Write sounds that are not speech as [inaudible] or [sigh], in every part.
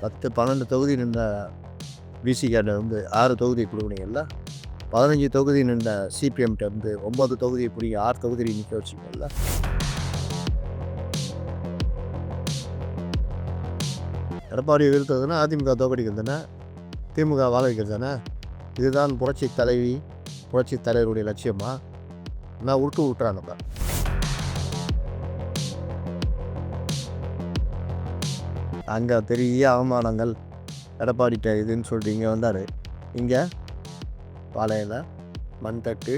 பத்து பன்னெண்டு தொகுதி நின்ற விசிகார்ட வந்து ஆறு தொகுதி கொடுக்குறீங்கல்ல பதினஞ்சு தொகுதி நின்ற சிபிஎம்கிட்ட வந்து ஒம்பது தொகுதி பிடிங்க ஆறு தொகுதி நிற்க வச்சிங்கல்ல எடப்பாடி வீழ்த்ததுன்னா அதிமுக தோக்கடிக்கிறது தானே திமுக வாழ வைக்கிறது தானே இதுதான் புரட்சி தலைவி புரட்சி தலைவருடைய லட்சியமாக நான் விட்டு விட்டுறானப்பா அங்கே பெரிய அவமானங்கள் எடப்பாடிட்ட இதுன்னு சொல்லிட்டு இங்கே வந்தார். இங்கே பாளையில் மண் தட்டு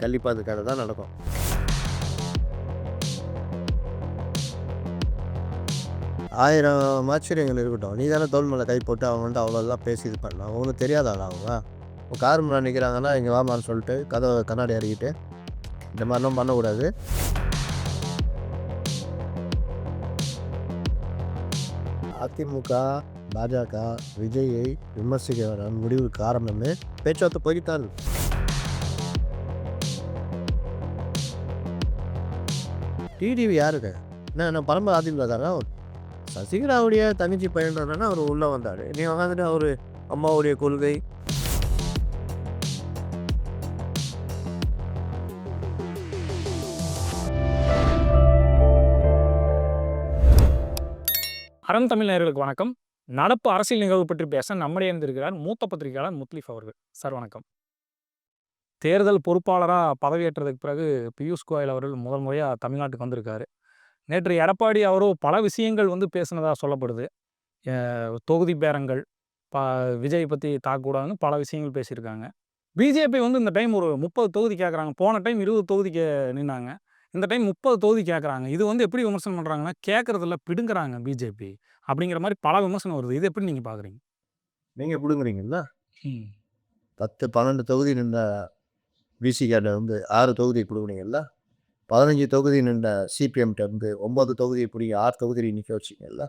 கள்ளிப்பாது கடை தான் நடக்கும். ஆயிரம் ஆச்சரியங்கள் இருக்கட்டும். நீ தானே தோல் மேலே கை போட்டு அவங்க வந்து அவ்வளோதான் பேசி இது பண்ணலாம். ஒன்றும் தெரியாதாடா அவங்க? இப்போ கார் முன்னாடி நிற்கிறாங்கன்னா இங்கே வாமான்னு சொல்லிட்டு கதவை கண்ணாடி இறக்கிட்டு இந்த மாதிரிலாம் பண்ணக்கூடாது. அதிமுக பாஜக விஜயை விமர்சிக்க முடிவு காரணமே பேச்சுவார்த்தை போய்த்தான் டிடிவி யாருங்க? என்ன என்ன பரம்பரை அதிமுக தானே? சசிகலாவுடைய தங்கச்சி பையன்றதுனா அவர் உள்ளே வந்தார். நீ வந்துட்டு அவர் அம்மாவுடைய கொள்கை. அறம் தமிழ் நேயர்களுக்கு வணக்கம். நடப்பு அரசியல் நிகழ்வு பற்றி பேச நம்முடைய இருந்திருக்கிறார் மூத்த பத்திரிகையாளர் முத்லீஃப் அவர்கள். சார் வணக்கம். தேர்தல் பொறுப்பாளராக பதவியேற்றதுக்கு பிறகு பியூஷ் கோயல் அவர்கள் முதல் முறையாக தமிழ்நாட்டுக்கு வந்திருக்காரு. நேற்று எடப்பாடி அவரோ பல விஷயங்கள் வந்து பேசினதாக சொல்லப்படுது. தொகுதி பேரங்கள் ப விஜய் பற்றி தாக்கக்கூடாதுன்னு பல விஷயங்கள் பேசியிருக்காங்க. பிஜேபி வந்து இந்த டைம் ஒரு முப்பது தொகுதி கேட்குறாங்க போன டைம் இருபது தொகுதிக்கு நின்னாங்க. இந்த டைம் முப்பது தொகுதி கேட்குறாங்க. இது வந்து எப்படி விமர்சனம் பண்ணுறாங்கன்னா கேட்குறதில்ல பிடுங்குறாங்க பிஜேபி அப்படிங்கிற மாதிரி பல விமர்சனம் வருது. இது எப்படி நீங்கள் பார்க்குறீங்க? நீங்கள் பிடுங்குறீங்கல்ல? பத்து பன்னெண்டு தொகுதி நின்ற விசிகார்ட வந்து ஆறு தொகுதி கொடுக்குறீங்கல்ல பதினஞ்சு தொகுதி நின்ற சிபிஎம்கிட்ட வந்து ஒம்பது தொகுதி பிடிங்க ஆறு தொகுதி நிற்க வச்சிங்கல்ல?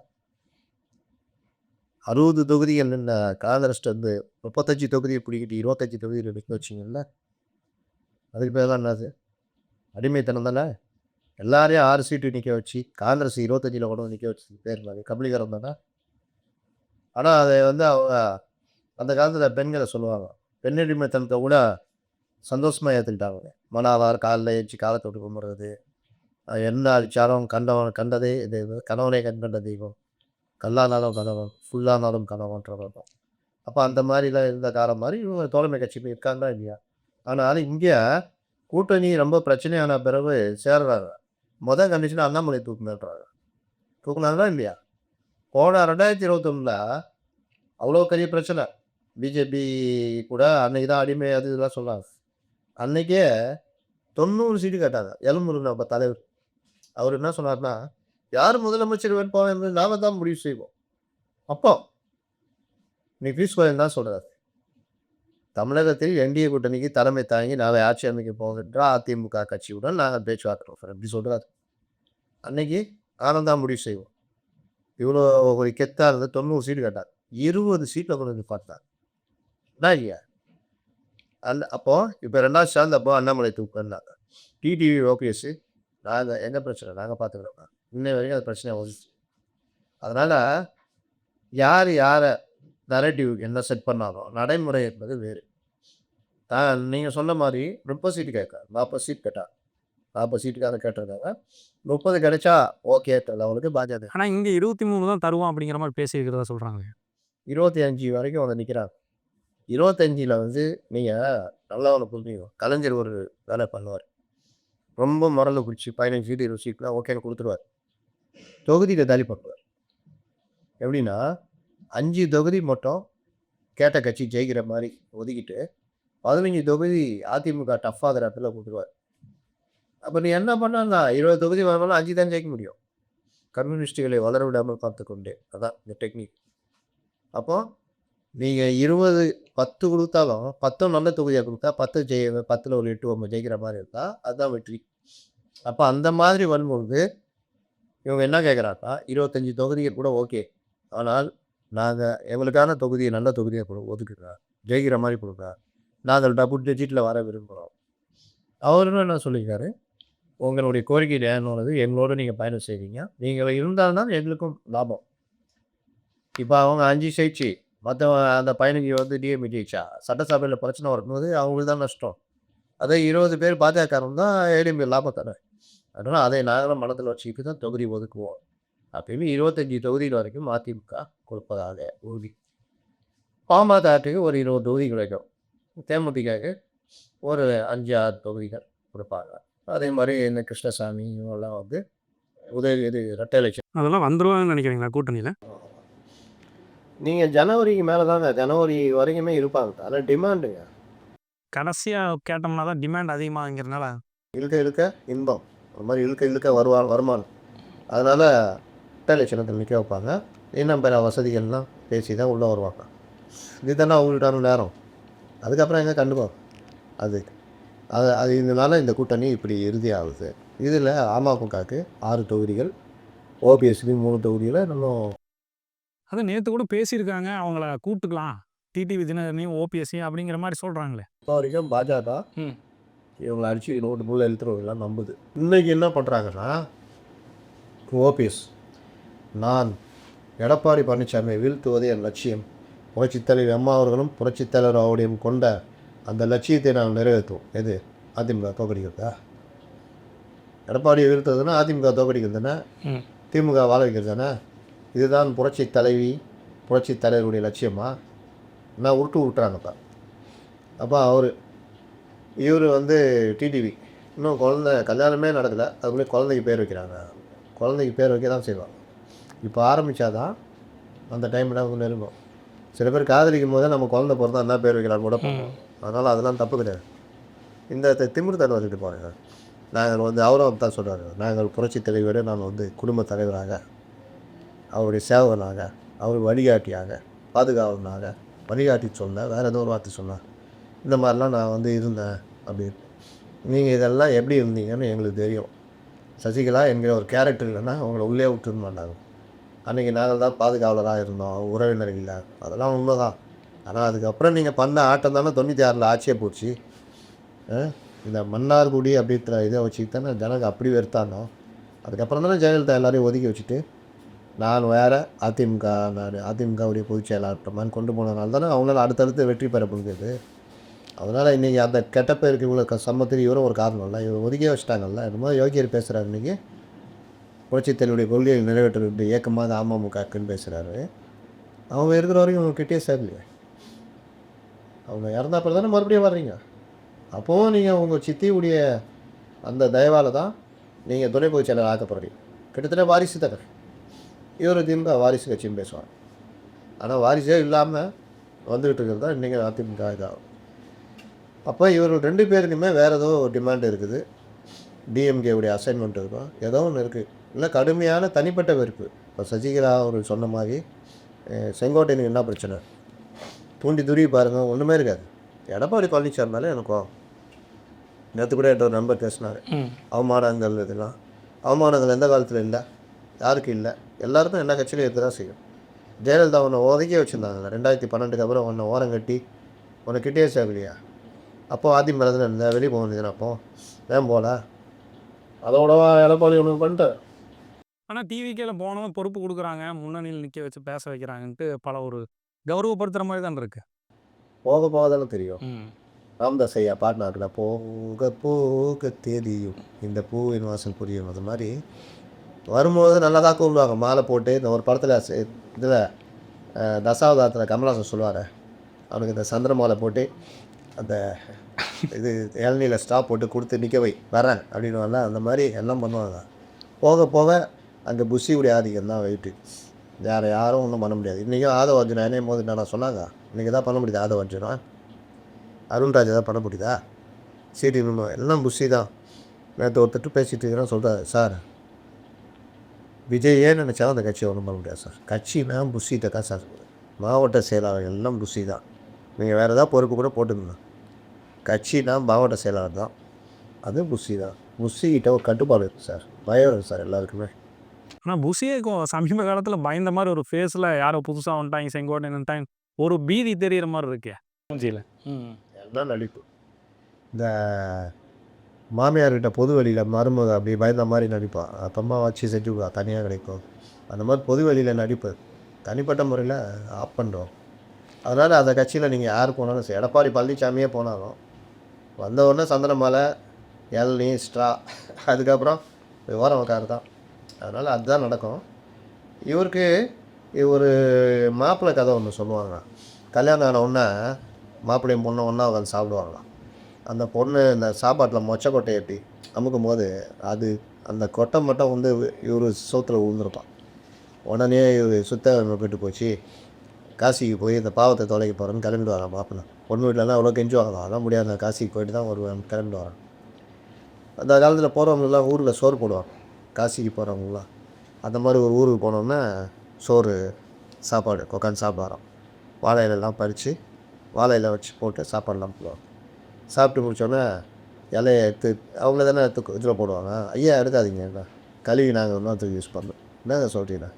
அறுபது தொகுதிகள் நின்ற காங்கிரஸ்ட்டு வந்து முப்பத்தஞ்சு தொகுதியை பிடிக்கிட்டு இருபத்தஞ்சி தொகுதியில் நிற்க வச்சிங்கல்ல? அதுக்கு பேர் தான் என்னது? அடிமைத்தனம் தானே? எல்லாரையும் ஆறு சீட்டு நிற்க வச்சு காங்கிரஸ் இருபத்தஞ்சில் கொண்டு வந்து நிற்க வச்சு பேர் மாதிரி கபலீகரம் தானே? ஆனால் அதை வந்து அவங்க அந்த காலத்தில் பெண்களை சொல்லுவாங்க. பெண்ணடிமைத்தனத்தை கூட சந்தோஷமாக ஏற்றுக்கிட்டாங்க மனாவார் காலில் ஏற்றி காலத்தை விட்டு கும்பிட்றது. என்ன அடித்தாலும் கண்டவன் கண்டதே இது. கணவனே கணவனே கண்கண்ட தெய்வம். கல்லானாலும் கணவன் ஃபுல்லானாலும் கணவன்றவன் அப்போ அந்த மாதிரிலாம் இருந்த காலம் மாதிரி இவங்க தோழமை கட்சி போய் இருக்காங்களா இல்லையா? ஆனால் இங்கே கூட்டணி ரொம்ப பிரச்சனையான பிறகு சேர்றாங்க. மொதல் கண்டிஷன் அண்ணாமலை தூக்குனன்றாங்க தூக்குனாங்களா இல்லையா? போன ரெண்டாயிரத்தி இருபத்தொன்னில் அவ்வளோ பெரிய பிரச்சனை. பிஜேபி கூட அன்னைக்கு தான் அடிமை அது இதெல்லாம் சொன்னாங்க. அன்னைக்கே தொண்ணூறு சீட்டு கேட்டாங்க. எலும்புரு நம்ம தலைவர். அவர் என்ன சொன்னார்னா யார் முதலமைச்சர் வேட்பாளர் என்று நாம தான் முடிவு செய்வோம். அப்போ நீ பீஸ் கோயல் தான் சொல்கிறார் தமிழகத்தில் என்டிஏ கூட்டணிக்கு தலைமை தாங்கி நாங்கள் ஆட்சி அமைக்க போகின்ற அதிமுக கட்சியுடன் நாங்கள் பேச்சுவார்த்தை நடத்துறோம். இப்படி சொல்றாரு. அன்னைக்கு ஆனந்தா முடிவு செய்வோம் இவ்வளோ ஒரு கெத்தாக இருந்தது தொண்ணூறு சீட்டு கேட்டார். இருபது சீட்டில் கொண்டு வந்து பார்த்தார். என்ன இல்லையா அந்த அப்போ இப்போ ரெண்டாவது சேர்ந்த அப்போ அண்ணாமலை தூக்குனாங்க டிடிவி ஓபிஎஸ் நாங்கள் என்ன பிரச்சனை? நாங்கள் பார்த்துக்கிறோம். இன்ன வரைக்கும் அது பிரச்சனை வந்துச்சு அதனால் யார் யாரை நரேட்டிவ் என்ன செட் பண்ணாலும் நடைமுறை என்பது வேறு. தான் நீங்கள் சொன்ன மாதிரி முப்பது சீட்டு கேட்க நாற்பது சீட் கேட்டால் நாற்பது சீட்டுக்காக கேட்டிருக்காங்க. முப்பது கிடைச்சா ஓகே அவங்களுக்கு பாஜக ஆனால் இங்கே இருபத்தி மூணு தான் தருவோம் அப்படிங்கிற மாதிரி பேசியிருக்கிறதா சொல்கிறாங்க இருபத்தி அஞ்சு வரைக்கும் வந்து நிற்கிறாங்க இருபத்தஞ்சில் வந்து நீங்கள் நல்லா ஒன்று புரிஞ்சுக்கணும் கலைஞர் ஒரு வேலை பண்ணுவார். ரொம்ப முரல பிடிச்சி பதினஞ்சு சீட்டு இருபது சீட்லாம் ஓகேன்னு கொடுத்துருவார். தொகுதியில் தள்ளி பண்ணுவார் எப்படின்னா அஞ்சு தொகுதி மட்டும் கேட்ட கட்சி ஜெயிக்கிற மாதிரி ஒதுக்கிட்டு பதினஞ்சு தொகுதி அதிமுக டஃப் ஆகிற இடத்துல கொடுத்துருவார். அப்போ நீ என்ன பண்ணா இருபது தொகுதி வரணும் அஞ்சு தான் ஜெயிக்க முடியும். கம்யூனிஸ்டுகளை வளர விடாமல் பார்த்து அதான் இந்த டெக்னிக். அப்போது நீங்கள் இருபது பத்து கொடுத்தாலும் பத்தும் நல்ல தொகுதியாக கொடுத்தா பத்து ஜெய பத்தில் ஒரு எட்டு ஒம்பது ஜெயிக்கிற மாதிரி இருந்தால் அதுதான் வெற்றி. அப்போ அந்த மாதிரி வரும்பொழுது இவங்க என்ன கேட்குறாக்கா இருபத்தஞ்சி தொகுதிகள் கூட ஓகே. ஆனால் நாங்கள் எங்களுக்கான தொகுதியை நல்ல தொகுதியை கொடு ஒதுக்குறா ஜெயிக்கிற மாதிரி கொடுங்க. நாங்கள் டபுள் டிஜிட்டில் வர விரும்புகிறோம் அவரும் என்ன சொல்லியிருக்காரு? உங்களுடைய கோரிக்கை ஏன்னு எங்களோட நீங்கள் பயணம் செய்வீங்க நீங்கள் இருந்தால்தான் எங்களுக்கும் லாபம். இப்போ அவங்க அஞ்சு ஜெயிச்சு மற்றவங்க அந்த பதினஞ்சு வந்து டிஎம்இ சட்டசபையில் பிரச்சனை வரும்போது அவங்களுக்கு தான் நஷ்டம். அதே இருபது பேர் பாஜகரும் தான் ஏடிஎம்பி லாபம் தரேன் அதனால் அதை நாங்களும் மனத்தில் வச்சுக்கிட்டு தான் தொகுதி ஒதுக்குவோம். அப்பயுமே இருபத்தஞ்சி தொகுதியில் வரைக்கும் அதிமுக கொடுப்பதாக உறுதி. பாமகத்துக்கு ஒரு இருபது தொகுதி கிடைக்கும். தேமுதிகக்கு ஒரு அஞ்சு ஆறு தொகுதிகள் கொடுப்பாங்க. அதே மாதிரி இந்த கிருஷ்ணசாமி இவங்கெல்லாம் வந்து உதவி இது ரெட்டை எலெக்ஷன் அதெல்லாம் வந்துருவாங்கன்னு நினைக்கிறீங்களா கூட்டணியில்? நீங்கள் ஜனவரிக்கு மேலே தாங்க ஜனவரி வரைக்குமே இருப்பாங்க. அதில் டிமாண்டுங்க. கடைசியாக கேட்டோம்னா தான் டிமாண்ட் அதிகமாகிறதுனால இழுக்க இழுக்க இன்பம். ஒரு மாதிரி இழுக்க இழுக்க வருவா வருமானம். அதனால் ரெட்டை எலெக்ஷனத்தில் நிற்க வைப்பாங்க. இன்னும் பிற வசதிகள்லாம் பேசி தான் உள்ளே வருவாங்க. இதுதானே அவங்கள்ட்டான நேரம். அதுக்கப்புறம் எங்கே கண்டுப்போம் அது அது அது இதனால இந்த கூட்டணி இப்படி இறுதி ஆகுது இதில் அமமுகவுக்கு ஆறு தொகுதிகள் ஓபிஎஸ்க்கு மூணு தொகுதியில் இன்னும் அது நேற்று கூட பேசியிருக்காங்க அவங்கள கூப்பிட்டுக்கலாம். டிடிவி தினகரனையும் ஓபிஎஸ்சியும் அப்படிங்கிற மாதிரி சொல்கிறாங்களே இப்போ வரைக்கும் பாஜக. இவங்களை அடிச்சு நோட்டு முள்ள எழுத்துறவங்களாம் நம்புது. இன்னைக்கு என்ன பண்ணுறாங்கன்னா ஓபிஎஸ் நான் எடப்பாடி பழனிசாமியை வீழ்த்துவதே என் லட்சியம். புரட்சித் தலைவர் அம்மா அவர்களும் புரட்சித் தலைவர் அவருடையும் கொண்ட அந்த லட்சியத்தை நாங்கள் நிறைவேற்றுவோம். எது? அதிமுக தோக்கடிக்கிறதா? எடப்பாடியை வீழ்த்துறதுன்னா அதிமுக தோக்கடிக்கிறது தானே. திமுக வாழ வைக்கிறது தானே இதுதான் புரட்சி தலைவி புரட்சி தலைவருடைய லட்சியமா? நான் உருட்டு விட்டுறாங்கப்பா அப்போ. அவர் இவர் வந்து டிடிவி இன்னும் குழந்த கல்யாணமே நடக்கலை. அதுக்குள்ளே குழந்தைக்கு பேர் வைக்கிறாங்க. குழந்தைக்கு பேர் வைக்க தான் செய்வாங்க. இப்போ ஆரம்பித்தாதான் அந்த டைமில் அவங்க நெருங்கும். சில பேர் காதலிக்கும் போதே நம்ம குழந்தை பிறந்தா என்ன பேர் வைக்கலாம்னு கூட அதனால் அதெல்லாம் தப்பு கிடையாது. இந்த த- திமிரு தலை வந்துட்டு போகிறாங்க நாங்கள் வந்து அவரும் தான் சொல்கிறாரு நாங்கள் புரட்சி தலைவரை நான் வந்து குடும்ப தலைவராக அவருடைய சேவகனாக அவர் வழிகாட்டியாக பாதுகாவலனாக வழிகாட்டி சொன்னேன் வேறு ஏதோ ஒரு வார்த்தை சொன்னேன் இந்த மாதிரிலாம் நான் வந்து இருந்தேன் அப்படின்னு நீங்கள் இதெல்லாம் எப்படி இருந்தீங்கன்னு எங்களுக்கு தெரியும். சசிகலா என்கிற ஒரு கேரக்டர் இல்லைன்னா அவங்கள உள்ளே விட்டுருக்க அன்றைக்கி நாங்கள் தான் பாதுகாவலராக இருந்தோம் உறவினர்கள் இல்லை. அதெல்லாம் உண்மை தான் ஆனால் அதுக்கப்புறம் நீங்கள் பண்ண ஆட்டம் தானே தொண்ணூற்றி ஆறில் ஆட்சியை போச்சு. ஆ? இந்த மன்னார்குடி அப்படின்ற இதை வச்சுக்கிட்டு தானே ஜனங்க அப்படி வெறுத்தானோ? அதுக்கப்புறம் தானே ஜெயலலிதா எல்லாரையும் ஒதுக்கி வச்சுட்டு நான் வேறு அதிமுக நான் அதிமுகவுடைய பொதுச் செயலாளர் கொண்டு போனதுனால தானே அவங்களால அடுத்தடுத்து வெற்றி பெற முடிஞ்சது. அதனால் இன்றைக்கி அந்த கெட்ட பேருக்கு இவ்வளோ க சம்மத்தில் இவரும் ஒரு காரணம் இல்லை. இவர் ஒதுக்கி வச்சிட்டாங்கல்ல. என்னமோ மாதிரி யோகியர் பேசுகிறார் இன்றைக்கி புரட்சித்தலைவருடைய கொள்கையை நிறைவேற்றுறது இயக்கமாக அமமுகக்குன்னு பேசுகிறாரு அவங்க இருக்கிற வரைக்கும் அவங்க கிட்டே சேரலையே. அவங்க இறந்த அப்புறம் தானே மறுபடியும் வர்றீங்க? அப்போவும் நீங்கள் உங்கள் சித்தியுடைய அந்த தயவால் தான் நீங்கள் துணை பொதுச் செயலர் ஆக்க கிட்டத்தட்ட வாரிசு தகர் இவர் திமுக வாரிசு கட்சின்னு பேசுவாங்க ஆனால் வாரிசே இல்லாமல் வந்துக்கிட்டு இருக்கிறது தான் இன்றைக்கி அதிமுக இதாகும். அப்போ இவர்கள் ரெண்டு பேருக்குமே வேறு ஏதோ டிமாண்ட் இருக்குது. டிஎம்கேவுடைய அசைன்மெண்ட் இருக்கும் ஏதோ ஒன்று இருக்குது இல்லை கடுமையான தனிப்பட்ட வெறுப்பு. இப்போ சசிகலா அவர் சொன்ன மாதிரி செங்கோட்டையனுக்கு என்ன பிரச்சனை? தூண்டி துருவி பாருங்கள் ஒன்றுமே இருக்காது. எடப்பாடி பழனிசாமி மேலே எனக்கும் நேற்று கூட என்கிட்ட ஒரு நண்பர் பேசினார். அவமானங்கள் இதெல்லாம். அவமானங்கள் எந்த காலத்தில் இல்லை? யாருக்கு இல்லை? எல்லாருக்கும் எல்லா கட்சியிலும் இருக்க தான் செய்யும். ஜெயலலிதா உன்னை ஒதுக்கி வச்சுருந்தாங்க ரெண்டாயிரத்தி பன்னெண்டுக்கு அப்புறம் உன்னை ஓரம் கட்டி உன்னை கிட்டே சேரலையா அப்போ அதிமுக தானே இருந்த வெளியே போக வேண்டியது அப்போ? ஏன் போல? அதோடவா எடப்பாடி ஒன்று பண்ணிட்டு ஆனால் டிவிக்கேல போனவன் பொறுப்பு கொடுக்குறாங்க முன்னணியில் நிற்க வச்சு பேச வைக்கிறாங்கன்ட்டு பல ஒரு கௌரவப்படுத்துகிற மாதிரி தான் இருக்கு. போக போக தானே தெரியும் ராமதாஸ் ஐயா பாடினாருல போக போக தெரியும். இந்த பூவின் வாசல் புரியும். அது மாதிரி வரும்போது நல்லா தான் கூப்பிடுவாங்க. மாலை போட்டு இந்த ஒரு படத்தில் இதில் தசாவதாரத்தில் கமலஹாசன் சொல்லுவார். அவனுக்கு இந்த சந்திர மாலை போட்டு அந்த இது இளநியில் ஸ்டாப் போட்டு கொடுத்து நிற்க வை வரேன் அப்படின்னு அந்த மாதிரி எல்லாம் பண்ணுவாங்க. போக போக அங்கே புஷியுடைய ஆதிக்கம் தான் வெயிட்டு. வேறு யாரும் ஒன்றும் பண்ண முடியாது. இன்றைக்கும் ஆதவ அர்ஜுனா என்னையும் போது நான் சொன்னாங்க? இன்றைக்கி தான் பண்ண முடியுது ஆதவ அர்ஜுனா அருண்ராஜ் ஏதாவது பண்ண முடியுதா? சரி நம்ம எல்லாம் புஷி தான். நேற்று ஒருத்தட்டு பேசிகிட்டு இருக்கிறேன் சொல்கிறாரு சார் விஜய் ஏன் நினச்சாலும் அந்த கட்சியை ஒன்றும் பண்ண முடியாது சார். கட்சினா புஷி தான் சார். மாவட்ட செயலாளர் எல்லாம் புஷி தான். நீங்கள் வேறு ஏதாவது பொறுப்பு கூட போட்டுக்கணும் கட்சினா மாவட்ட செயலாளர் தான். அது புஷி தான். புஷிக்கிட்ட ஒரு கட்டுப்பாடு இருக்குது சார். பயம் இருக்குது சார் எல்லாருக்குமே. ஆனால் புஷியே கொ- சமீப காலத்தில் பயந்த மாதிரி ஒரு ஃபேஸில் யாரோ புதுசாக வந்துட்டாங்க வந்துட்டாங்க. ஒரு பீதி தெரியிற மாதிரி இருக்கே. மூஞ்சியில். எல்லாம் நடிப்பு. இந்த மாமியார்கிட்ட பொது வெளியில் மருமக அப்படி பயந்த மாதிரி நடிப்பான் அப்பமா வச்சு செஞ்சுக்கா தனியாக கிடைக்கும். அந்த மாதிரி பொது வெளியில் நடிப்பு. தனிப்பட்ட முறையில் ஆப் பண்ணுறோம் அதனால் அந்த கட்சியில் நீங்கள் யார் போனாலும் சரி எடப்பாடி பழனிசாமியே போனாலும் வந்த உடனே சந்தனமலை இளநீ ஸ்ட்ரா அதுக்கப்புறம் விவரம் உட்காரு தான். அதனால் அதுதான் நடக்கும். இவருக்கு ஒரு மாப்பிள்ளை கதை ஒன்று சொல்லுவாங்க கல்யாணம் ஆன உடனே மாப்பிள்ளையும் பொண்ணு ஒன்றா உட்காந்து சாப்பிடுவாங்களாம். அந்த பொண்ணு இந்த சாப்பாட்டில் மொச்சை கொட்டை எட்டி அமுக்கும் போது அது அந்த கொட்டை மட்டும் வந்து இவர் சோத்தில் விழுந்துருப்பான். உடனே இவர் சுத்த போயிட்டு போச்சு. காசிக்கு போய் இந்த பாவத்தை தொலைக்க போகிறேன்னு கிளம்பி வரான் மாப்பிள்ளை பொண்ணு வீட்டிலலாம் அவ்வளோ கெஞ்சுவாங்க அதெல்லாம் முடியாது. காசிக்கு போயிட்டு தான் ஒரு கிளம்பி அந்த காலத்தில் போகிறவங்களாம் ஊரில் சோறு போடுவாங்க. காசிக்கு போகிறவங்களாம் அந்த மாதிரி ஒரு ஊருக்கு போனோம்னா சோறு சாப்பாடு உட்காந்து சாப்பிடுறோம் வாழை இலையெல்லாம் பறித்து வாழை இலை வச்சு போட்டு சாப்பாடுலாம் போடுவாங்க. சாப்பிட்டு முடித்தோன்னே இலையை எடுத்து அவங்கள தானே எடுத்து இதில் போடுவாங்க. ஐயா எடுக்காதீங்க கழுவி நாங்கள் இன்னொருத்தருக்கு யூஸ் பண்ணோம் என்னங்க சொல்கிறீங்கண்ணா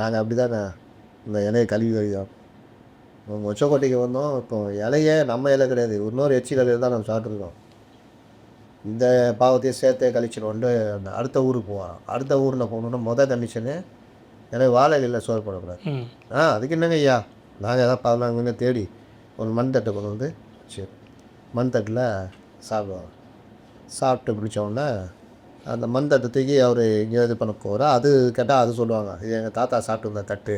நாங்கள் அப்படி தானே? இந்த இலையை கழுவி கழுவிதான் மொச்சக்கொட்டைக்கு வந்தோம். இப்போ இலையே நம்ம இலை கிடையாது. இன்னொரு எச்சி இலையை தான் நம்ம சாப்பிட்ருக்கோம் இந்த பாவத்தையும் சேர்த்தே கழிச்சிடுவோன்ட்டு அந்த அடுத்த ஊருக்கு போவான் அடுத்த ஊரில் போகணுன்னா மொதல் கண்டிஷனு எனக்கு வாழை இலையில் சோறு போடக்கூடாது. ஆ அதுக்கு என்னங்க ஐயா? நாங்கள் எதாவது பதினாங்க தேடி ஒரு மண் தட்டை கொண்டு வந்து சரி மண் தட்டில் சாப்பிடுவாங்க சாப்பிட்டு பிடிச்ச உடனே அந்த மண் தட்டை தூக்கி அவர் இங்கே இது பண்ண போகிற அது கேட்டால் அது சொல்லுவாங்க இது எங்கள் தாத்தா சாப்பிட்டு இருந்த தட்டு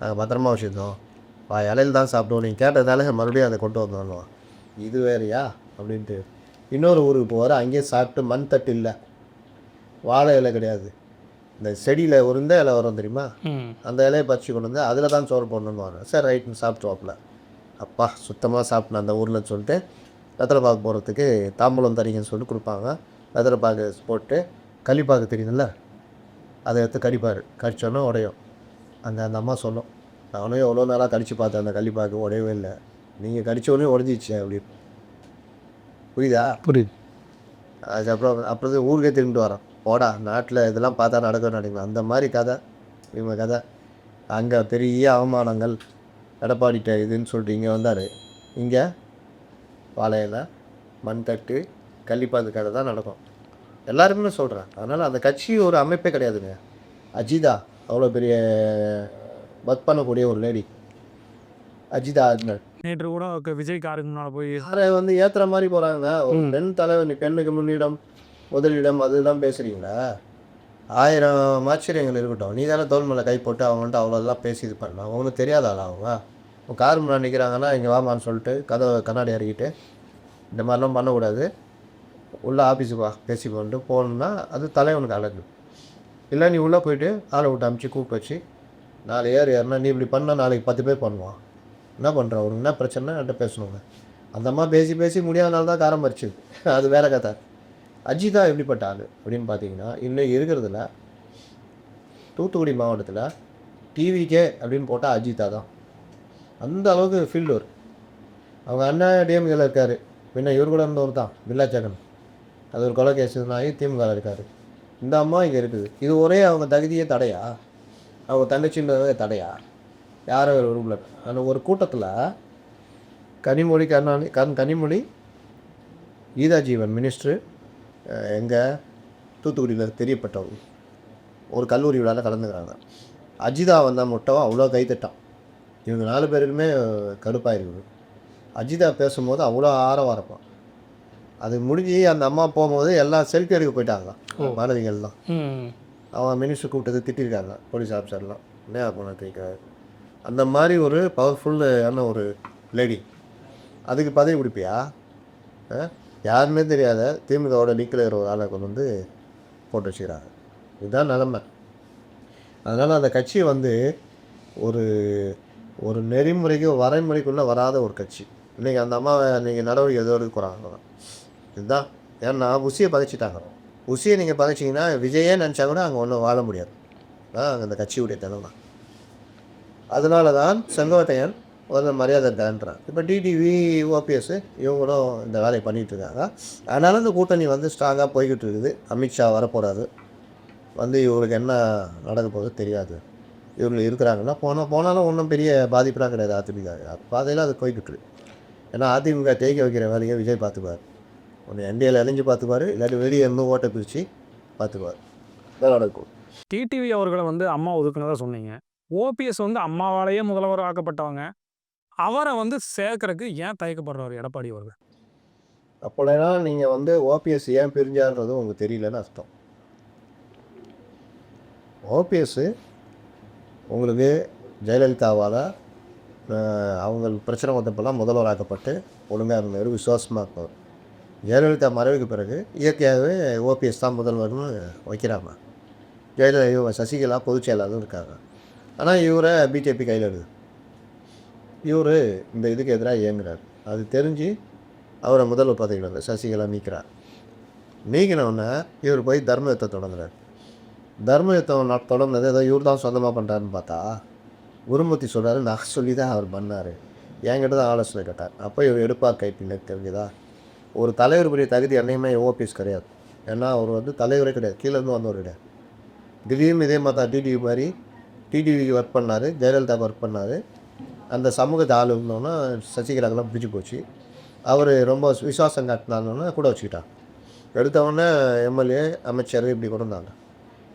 நாங்கள் பத்திரமா வச்சுருந்தோம் வா இலையில தான் சாப்பிடுவோம் நீங்கள் கேட்டதால மறுபடியும் அதை கொண்டு வந்தோம் இது வேறையா? அப்படின்ட்டு இன்னொரு ஊருக்கு போகிற அங்கேயே சாப்பிட்டு மண் தட்டு இல்லை. வாழை இலை கிடையாது. இந்த செடியில் ஒரு இந்த இலை வரும் தெரியுமா? அந்த இலையை பறிச்சு கொண்டு வந்து அதில் தான் சோறு போடணுன்னு வரும் சரி ரைட்னு சாப்பிட்டுவாப்புல. அப்பா சுத்தமாக சாப்பிட்டேன் அந்த ஊரில் சொல்லிட்டு வெத்தலை பாக்கு போகிறதுக்கு தாம்பூலம் தரீங்கன்னு சொல்லிட்டு கொடுப்பாங்க. வெத்தலை பாக்கு போட்டு களிப்பாக்கு தெரியுதுல்ல? அதை எடுத்து கடிப்பார். கடிச்சோன்னே உடையும். அந்த அந்த அம்மா சொல்லும். நானும் எவ்வளோ நாளாக கடிச்சு பார்த்தேன் அந்த களிப்பாக்கு உடையவே இல்லை. நீங்கள் கடிச்ச உடனே உடஞ்சிச்சு அப்படின்னு. புரியுதா? புரியுது. அதுக்கப்புறம் அப்புறம் ஊருக்கே திரும்பிட்டு வரோம். போடா நாட்டில் இதெல்லாம் பார்த்தா நடக்கும் நினைக்கலாம் அந்த மாதிரி கதை இவங்க கதை. அங்கே பெரிய அவமானங்கள் எடப்பாடிட்ட இதுன்னு சொல்லிட்டு இங்கே வந்தார். இங்கே வாழையில மண் தட்டு கள்ளிப்பாது கதை தான் நடக்கும். எல்லாருமே சொல்கிறேன் அதனால் அந்த கட்சி ஒரு அமைப்பே கிடையாதுங்க. அஜிதா அவ்வளோ பெரிய ஒர்க் பண்ணக்கூடிய ஒரு லேடி அஜிதா ஆஜ்னர் நேற்று கூட விஜய் காருக்கு முன்னால் போய் யாரை வந்து ஏத்துற மாதிரி போறாங்க. ஒரு. பெண் தலைவர் நீ பெண்ணுக்கு முன்னிடம் முதலிடம் அதுதான் பேசுறீங்களா? ஆயிரம் ஆச்சரியங்கள் இருக்கட்டும். நீ தானே தோல் மேலே கை போட்டு அவங்கள்ட்ட அவ்வளோதெல்லாம் பேசி இது பண்ணலாம் அவங்களுக்கு தெரியாதாளா அவங்க? உன் கார் முன்னாடி நிற்கிறாங்கன்னா இங்கே வாமான்னு சொல்லிட்டு கதவை கண்ணாடி இறக்கிட்டு இந்த மாதிரிலாம் பண்ணக்கூடாது. உள்ள ஆஃபீஸுக்கு வா பேசிக்கொண்டு போகணுன்னா அது தலைவனுக்கு அழகு. இல்லை நீ உள்ளே போயிட்டு ஆளை விட்டு அமுச்சு கூப்பிட்டு வச்சு நாலு ஏர் ஏறுனா நீ இப்படி பண்ணால் நாளைக்கு பத்து பேர் பண்ணுவான். என்ன பண்ணுற அவருக்கு என்ன பிரச்சனை என்கிட்ட பேசணுங்க. அந்த அம்மா பேசி பேசி முடியாதனால தான் காரம் [laughs] அது வேற கதை. அஜிதா எப்படிப்பட்ட ஆள் அப்படின்னு பார்த்தீங்கன்னா இன்னும் இருக்கிறதுல தூத்துக்குடி மாவட்டத்தில் டிவிக்கே அப்படின்னு போட்டால் அஜிதா தான். அந்த அளவுக்கு ஃபீல்டு அவங்க அண்ணா டிஎம்கேல இருக்கார். பின்ன இவர் கூட இருந்தவர் தான் பில்லா ஜெகன் அது ஒரு கொலை கேஸ் ஆகி திமுக இருக்கார். இந்த அம்மா இங்கே இருக்குது. இது ஒரே அவங்க தகுதியே தடையா? அவங்க தங்கச்சின்றதே தடையா? யாரோ ஒரு ரூமில் அந்த ஒரு கூட்டத்தில் கனிமொழி கருணாநிதி கண் கனிமொழி கீதா ஜீவன் மினிஸ்ட்ரு எங்கே தூத்துக்குடியில் தெரியப்பட்டவங்க ஒரு கல்லூரி விழாவில் கலந்துக்கிறாங்க. அஜிதா வந்தால் மட்டும் அவ்வளோ கைத்தட்டான் இவங்க நாலு பேருக்குமே கடுப்பாக இருக்குது அஜிதா பேசும்போது அவ்வளோ ஆரவாக இருப்பான். அது முடிஞ்சு அந்த அம்மா போகும்போது எல்லாம் செல்ஃபி எடுக்க போயிட்டாங்க. மாணவிகள்லாம் அவன் மினிஸ்டர் கூப்பிட்டது திட்டிருக்காங்க. போலீஸ் ஆஃபீஸர்லாம் என்ன பண்ண அந்த மாதிரி ஒரு பவர்ஃபுல்லான ஒரு லேடி அதுக்கு பதவி கொடுப்பியா? ஆ? யாருமே தெரியாத திமுகவோட லீக்கில் ஒரு ஆளை கொண்டு வந்து போட்டு வச்சுக்கிறாங்க. இதுதான் நிலமை. அதனால் அந்த கட்சி வந்து ஒரு ஒரு நெறிமுறைக்கு வரைமுறைக்குள்ளே வராத ஒரு கட்சி. இன்றைக்கி அந்த அம்மாவை நீங்கள் நடவடிக்கை எதோ எடுக்கிறாங்க இதுதான். ஏன்னா உசியை பதைச்சிட்டாங்க. உசியை நீங்கள் பதைச்சிங்கன்னா விஜயே நினச்சா கூட அங்கே ஒன்றும் வாழ முடியாது. அதான் அந்த கட்சியுடைய தினம் தான் அதனால தான் செங்கோட்டையன் ஒரு மரியாதை தரன்றான். இப்போ டிடிவி ஓபிஎஸ் இவங்களும் இந்த வேலையை பண்ணிகிட்டு இருக்காங்க. அதனால இந்த கூட்டணி வந்து ஸ்ட்ராங்காக போய்கிட்டு இருக்குது. அமித்ஷா வரப்போறாரு. வந்து இவருக்கு என்ன நடக்க போகுது தெரியாது. இவங்க இருக்கிறாங்கன்னா போனால் போனாலும் ஒன்றும் பெரிய பாதிப்புலாம் கிடையாது அதிமுக. பாதையில் அது போய்கிட்டு ஏன்னா அதிமுக தேய்க்க வைக்கிற வேலையை விஜய் பார்த்துப்பார் ஒன்று என்டிஏல இணைஞ்சு பார்த்துப்பாரு இல்லாட்டி வெளியே இருந்து ஓட்டை பிரித்து பார்த்துப்பார் இதான் நடக்கும். டிடிவி அவர்களை வந்து அம்மா ஒதுக்குனதா சொன்னீங்க. ஓபிஎஸ் வந்து அம்மாவாலேயே முதல்வர் ஆக்கப்பட்டவங்க அவரை வந்து சேர்க்கறதுக்கு ஏன் தயக்கப்படுறாரு எடப்பாடி அவர்கள்? அப்படின்னா நீங்கள் வந்து ஓபிஎஸ் ஏன் பிரிஞ்சாருன்றது உங்களுக்கு தெரியலன்னு அர்த்தம். ஓபிஎஸ் உங்களுக்கு ஜெயலலிதாவால் அவங்க பிரச்சனை வந்தப்பெல்லாம் முதல்வராக்கப்பட்டு ஒழுங்காக இருந்தவர் விசுவாசமாக இருப்பார். ஜெயலலிதா மறைவுக்கு பிறகு இயற்கையாகவே ஓபிஎஸ் தான் முதல்வர்னு வைக்கிறாங்க. ஜெயலலிதா சசிகலா பொதுச் செயலாளரும் இருக்காங்க. ஆனால் இவரை பிஜேபி கையில் இருக்குது. இவர் இந்த இதுக்கு எதிராக இயங்குறார். அது தெரிஞ்சு அவரை முதல்வர் பதவியில் சசிகலா நீக்கிறார். நீக்கினவுடனே இவர் போய் தர்ம யுத்தம் தொடங்குறார். தர்ம யுத்தம் ந- தொடர்ந்தது ஏதோ இவர் தான் சொந்தமாக பண்ணுறாருன்னு பார்த்தா குருமூர்த்தி சொல்கிறாரு நான் சொல்லி தான் அவர் பண்ணார். என்கிட்ட தான் ஆலோசனை கேட்டார். அப்போ இவர் எடுப்பார் கைப்பின்னு தெரிஞ்சுதா ஒரு தலைவர் பெரிய தகுதி என்னையுமே ஓபிஎஸ் கிடையாது. ஏன்னா அவர் வந்து தலைவரே கிடையாது. கீழேருந்து வந்தவர் கிடையாது. திடீர்னு இதே மாதிரி தான் மாதிரி டிடிவிக்கு ஒர்க் பண்ணார் ஜெயலலிதா ஒர்க் பண்ணார். அந்த சமூகத்தை ஆள் இருந்தோன்னா சசிகலாக்கெல்லாம் பிடிச்சி போச்சு. அவர் ரொம்ப விசுவாசம் காட்டினாருன்னா கூட வச்சுக்கிட்டான் எடுத்தவொடனே எம்எல்ஏ அமைச்சர் இப்படி கொண்டு வந்தாங்க.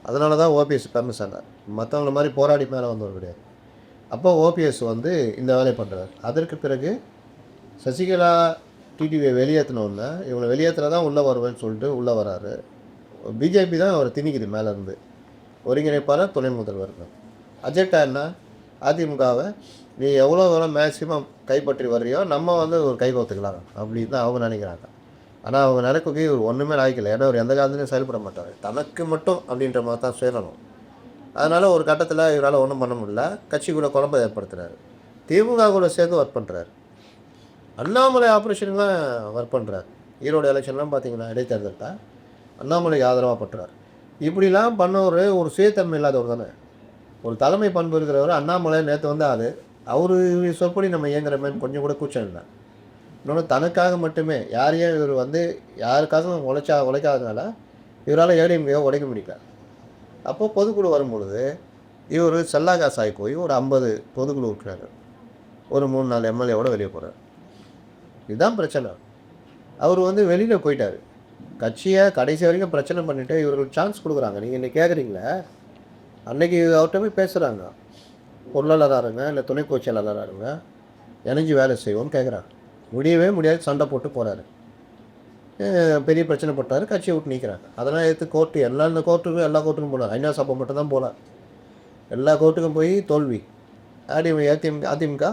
அதனால தான் ஓபிஎஸ் ஃபேமஸ் ஆனார். மற்றவங்கள மாதிரி போராடி மேலே வந்தவர் கிடையாது. அப்போ ஓபிஎஸ் வந்து இந்த வேலையை பண்ணுறாரு அதற்கு பிறகு சசிகலா டிடிவியை வெளியேற்றினோன்னே இவங்களை வெளியேற்றினா தான் உள்ளே வருவேன்னு சொல்லிட்டு உள்ளே வராரு. பிஜேபி தான் அவரை திணிக்குது மேலேருந்து. ஒருங்கிணைப்பாளர் துணை முதல்வர் அஜெண்டா என்ன அதிமுகவை நீ எவ்வளோ எவ்வளோ மேக்ஸிமம் கைப்பற்றி வர்றியோ நம்ம வந்து ஒரு கை கோத்துக்கலாம் அப்படின்னு தான் அவங்க நினைக்கிறாங்க. ஆனால் அவங்க நினைக்கவே இவர் ஒன்றுமே லாய்க்கல ஏன்னா அவர் எந்த காலத்துலையும் செயல்பட மாட்டார். தனக்கு மட்டும் அப்படின்ற மாதிரி தான் சேரணும். அதனால் ஒரு கட்டத்தில் இவரால் ஒன்றும் பண்ண முடியல. கட்சி கூட குழப்ப ஏற்படுத்துறாரு. திமுக கூட சேர்ந்து ஒர்க் பண்ணுறாரு அண்ணாமலை ஆப்ரேஷன் தான் ஒர்க் பண்ணுறாரு ஈரோடு எலெக்ஷன்லாம் பார்த்தீங்கன்னா இடைத்தேர்தலில்? அண்ணாமலைக்கு ஆதரவாக பண்ணுறாரு இப்படிலாம் பண்ணவர் ஒரு சுயத்தன்மை இல்லாதவர் தானே. ஒரு தலைமை பண்பு இருக்கிறவர் அண்ணாமலை நேற்று வந்தார். அவர் சொற்படி நம்ம இயங்குறமேன்னு கொஞ்சம் கூட கூச்சம் இல்லை. இன்னொன்று தனக்காக மட்டுமே யாரையும் இவர் வந்து யாருக்காகவும் உழைச்சா உழைக்காதனால இவரால் ஏடிஎம்கே உடைக்க முடியல. அப்போது பொதுக்குழு வரும்பொழுது இவர் செல்லாகாசு ஆகி போய் ஒரு ஐம்பது பொதுக்குழு இருக்கிறாரு ஒரு மூணு நாலு எம்எல்ஏவோட வெளியே போகிறார் இதுதான் பிரச்சனை. அவர் வந்து வெளியில் போயிட்டார். கட்சியை கடைசி வரைக்கும் பிரச்சனை பண்ணிவிட்டு இவர்களுக்கு சான்ஸ் கொடுக்குறாங்க. நீங்கள் இன்னைக்கு கேட்குறீங்களே அன்னைக்கு அவர்கிட்ட போய் பேசுகிறாங்க பொருளாளராக இருங்க இல்லை துணை பொதுச் இருங்க இணைஞ்சு வேலை செய்வோம்னு கேட்குறாங்க முடியவே முடியாது சண்டை போட்டு போகிறாரு பெரிய பிரச்சனை போட்டார் கட்சியை விட்டு நிற்கிறாங்க அதெல்லாம் எடுத்து கோர்ட்டு எல்லா இந்த கோர்ட்டுக்கும் எல்லா கோர்ட்டுக்கும் போனார் ஐநா சபை மட்டும் தான் போனார் எல்லா கோர்ட்டுக்கும் போய் தோல்வி. அதிமுக அதிமுக அதிமுக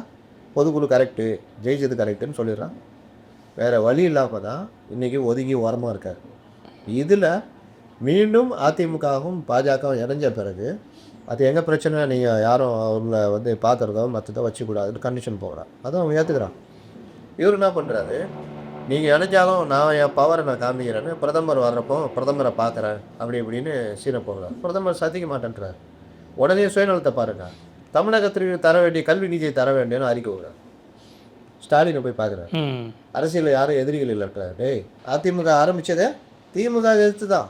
பொதுக்குழு கரெக்டு ஜெயிச்சது கரெக்டுன்னு சொல்லிடுறான் வேறு வழி இல்லாமல் தான் இன்றைக்கி ஒதுங்கி ஓரமாக இருக்கார். இதில் மீண்டும் அதிமுகவும் பாஜகவும் இணைஞ்ச பிறகு அது எங்கள் பிரச்சனை நீங்கள் யாரும் அவங்கள வந்து பார்த்துறதோ மற்றதோ வச்சுக்கூடாதுன்னு கண்டிஷன் போகிறான் அதுவும் அவன் ஏற்றுக்கிறான் இவர் என்ன பண்ணுறாரு நீங்கள் இணைஞ்சாலும் நான் என் பவரை நான் காமிக்கிறேன்னு பிரதமர் வர்றப்போ பிரதமரை பார்க்குறேன் அப்படி இப்படின்னு சீனை போகிறார் பிரதமர் சதிக்க மாட்டேன்றார். உடனே சுயநலத்தை பாருங்கள் தமிழகத்திற்கு தர வேண்டிய கல்வி நிதியை தர வேண்டியன்னு அறிக்கை விடுறார் ஸ்டாலினை போய் பார்க்குறாரு. அரசியலில் யாரும் எதிரிகள் இல்லைன்றார் டேய் அதிமுக ஆரம்பித்ததே திமுக எதிர்த்து தான்.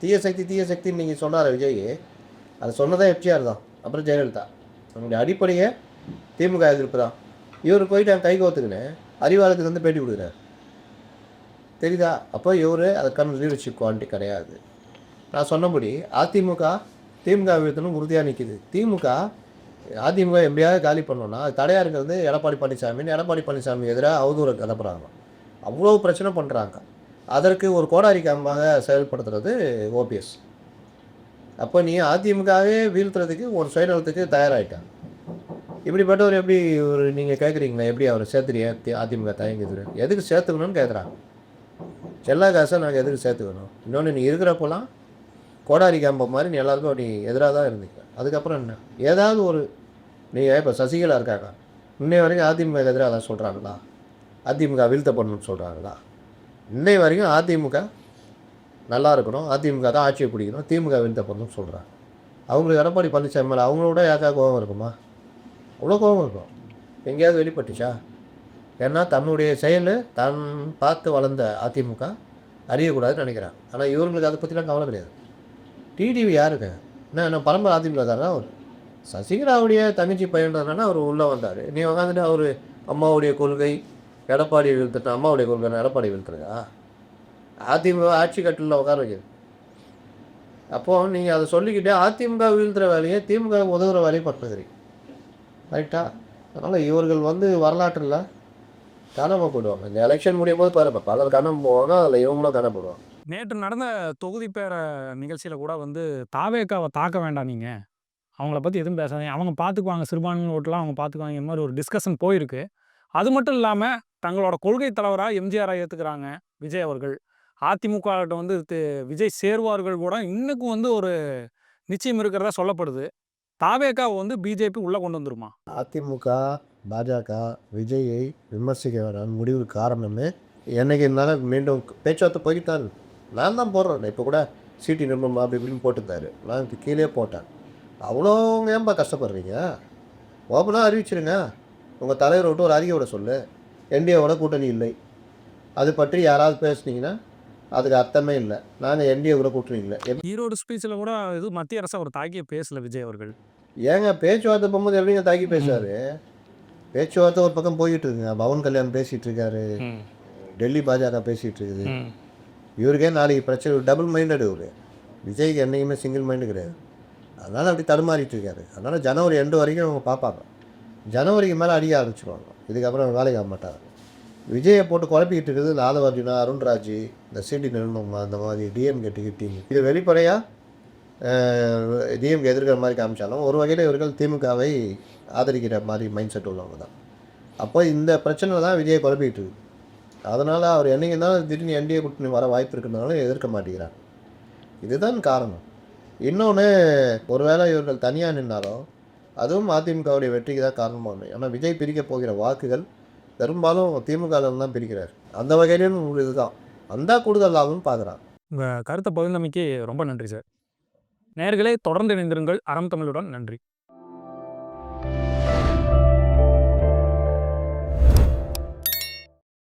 தீய சக்தி தீய சக்தின்னு நீங்கள் சொன்னார் விஜய். அதை சொன்னதான் எஃப்ஜிஆர் தான். அப்புறம் ஜெயலலிதா. அவங்களுடைய அடிப்படையே திமுக எதிர்ப்பு தான். இவர் போயிட்டு அவன் கை கோத்துக்கினேன் அறிவாளத்துக்கு வந்து பேட்டி கொடுக்குறேன் தெரியுதா? அப்போ இவர் அதுக்கான லீடர்ஷிப் குவாலிட்டி கிடையாது. நான் சொன்னபடி அதிமுக திமுக வீழ்த்தணும் உறுதியாக நிற்கிது திமுக அதிமுக எப்படியாவது காலி பண்ணோன்னா அது தடையாக இருக்கிறது எடப்பாடி பழனிசாமின்னு எடப்பாடி பழனிசாமி எதிராக அவதூறு கிளப்புறாங்க அவ்வளோ பிரச்சனை பண்ணுறாங்க அதற்கு ஒரு கோடாரி காம்பாக செயல்படுத்துறது ஓபிஎஸ் அப்போ நீ அதிமுகவே வீழ்த்துறதுக்கு ஒரு சுயநலத்துக்கு தயாராகிட்டாங்க இப்படிப்பட்டவர் எப்படி ஒரு நீங்கள் கேட்குறீங்களா எப்படி அவர் சேர்த்துறீங்க அதிமுக தயங்குது எதுக்கு சேர்த்துக்கணும்னு கேட்குறாங்க செல்லா காசை நாங்கள் எதுக்கு சேர்த்துக்கணும்? இன்னொன்று நீ இருக்கிறப்போலாம் கோடாரி காம்ப மாதிரி நீ எல்லாருக்கும் நீ எதிராக தான் இருந்தீங்க. அதுக்கப்புறம் என்ன? ஏதாவது ஒரு நீங்கள் இப்போ சசிகலா இருக்காங்க இன்னை வரைக்கும் அதிமுக எதிராக தான் சொல்கிறாங்களா அதிமுக வீழ்த்த பண்ணணும்னு சொல்கிறாங்களா இன்னை வரைக்கும் அதிமுக நல்லா இருக்கணும். அதிமுக தான் ஆட்சியை பிடிக்கணும். திமுக வீழ்த்த பண்ணணும்னு சொல்கிறாங்க அவங்களுக்கு எடப்பாடி பழனிசாமி மேலே அவங்களோட யாக்கா கோபம் இருக்குமா? அவ்வளோ கோபம் இருக்கும். எங்கேயாவது வெளிப்பட்டுச்சா? ஏன்னா தன்னுடைய செயல் தான் பார்த்து வளர்ந்த அதிமுக அறியக்கூடாதுன்னு நினைக்கிறான் ஆனால் இவங்களுக்கு அதை பற்றிலாம் கவலை கிடையாது. டிடிவி யாருங்க என்ன என்ன பரம்பரை அதிமுக தானே அவர்? சசிகலாவுடைய தங்கச்சி பையன்றதுனால அவர் உள்ளே வந்தார். நீ உட்காந்துட்டு அவர் அம்மாவுடைய கொள்கை எடப்பாடி வீழ்த்துட்டு அம்மாவுடைய கொள்கை எடப்பாடி வீழ்த்துருங்க அதிமுக ஆட்சி கட்டிலில் உட்கார வைக்கிது அப்போது நீங்கள் அதை சொல்லிக்கிட்டே அதிமுக வீழ்த்துற வேலையை திமுக உதவுற வேலையை பண்ணுகிறீங்க ரைட்டா அதனால் இவர்கள் வந்து வரலாற்றில் கனமாக போடுவாங்க இந்த எலெக்ஷன் முடியும் போது பாருப்பா பலர் கனம் போவாங்க அதில் இவங்களும் காணப்படுவாங்க நேற்று நடந்த தொகுதி பேர நிகழ்ச்சியில் கூட வந்து தாவேக்காவை தாக்க வேண்டாம் நீங்கள் அவங்கள பற்றி எதுவும் பேசாதீங்க. அவங்க பார்த்துக்குவாங்க. சிறுபான்மை ஓட்டெலாம் அவங்க பார்த்துக்குவாங்க. இந்த மாதிரி ஒரு டிஸ்கஷன் போயிருக்கு. அது மட்டும் இல்லாமல் தங்களோட கொள்கை தலைவராக எம்ஜிஆரை ஏற்றுக்கிறாங்க விஜய் அவர்கள். அதிமுகட்ட வந்து விஜய் சேருவார்கள் கூட இன்னுக்கும் வந்து ஒரு நிச்சயம் இருக்கிறதா சொல்லப்படுது. தாவேக்கா வந்து பிஜேபி உள்ளே கொண்டு வந்துருமா? அதிமுக, பாஜக விஜயை விமர்சிக்க வேணாம்னு முடிவு காரணமே என்னைக்கு இருந்தாலும் மீண்டும் பேச்சுவார்த்தை போய்கிட்டாரு நான் தான் போடுறேன். இப்போ கூட சீட்டி நிர்மமா அப்படி இப்படின்னு போட்டிருந்தாரு. நான் கீழே போட்டேன். அவ்வளோ ஏன்பா கஷ்டப்படுறீங்க? ஓப்பனாக அறிவிச்சிருங்க. உங்கள் தலைவரை விட்டு ஒரு அறிக்கையோட சொல்லு. என்டிஏவோட கூட்டணி இல்லை. அது பற்றி யாராவது பேசுனீங்கன்னா அதுக்கு அர்த்தமே இல்லை. நாங்கள் என்டிஏ கூட கூட்டணி இல்லை. ஈரோடு ஸ்பீச்ல கூட இது மத்திய அரச ஒரு தாக்கிய பேசல விஜய் அவர்கள். ஏங்க பேச்சுவார்த்தை போகும்போது எப்படிங்க தாக்கி பேசுவார் பேச்சுவார்த்தை ஒரு பக்கம் போயிட்டு இருக்குங்க பவன் கல்யாண் பேசிகிட்டு இருக்காரு. டெல்லி பாஜக பேசிகிட்டு இருக்குது. இவருக்கே நாளைக்கு பிரச்சனை டபுள் மைண்டட் இவர். விஜய்க்கு என்றைக்குமே சிங்கிள் மைண்டு கிடையாது. அதனால் அப்படி தடுமாறிட்டு இருக்காரு. அதனால் ஜனவரி ரெண்டு வரைக்கும் அவங்க பார்ப்பாங்க. ஜனவரிக்கு மேலே அடிக்க ஆரம்பிச்சிருவாங்க. இதுக்கப்புறம் வேலைக்கு ஆக மாட்டாங்க விஜயை போட்டு குழப்பிக்கிட்டு இருக்குது லாதவார்ஜுனா அருண்ராஜ் இந்த சிடி நிறுவனம் அந்த மாதிரி டிஎம்கே டீம். இது வெளிப்படையாக டிஎம்கே எதிர்க்கிற மாதிரி காமிச்சாலும் ஒரு வகையில் இவர்கள் திமுகவை ஆதரிக்கிற மாதிரி மைண்ட் செட் உள்ளவங்க தான். அப்போ இந்த பிரச்சனை தான் விஜயை குழப்பிக்கிட்டு இருக்குது. அதனால் அவர் என்றைக்கு தான் திடீர்னு என்டிஏ கூட்டணி வர வாய்ப்பு இருக்கிறதுனால எதிர்க்க மாட்டேங்கிறார். இதுதான் காரணம். இன்னொன்று ஒருவேளை இவர்கள் தனியாக நின்னாலும் அதுவும் அதிமுகவுடைய வெற்றிக்கு தான் காரணமாக ஏன்னா விஜய் பிரிக்க போகிற வாக்குகள் பெரும்பாலும் திமுகவில் தான் பிரிக்கிறார் அந்த வகையிலும் ஒரு இதுதான் வந்தால் கூடுதல் லாபம் பார்க்குறான் உங்கள் கருத்தை பகிர்ந்தமைக்கு ரொம்ப நன்றி சார். நேர்களே தொடர்ந்து இணைந்திருங்கள். அறம் தமிழுடன் நன்றி.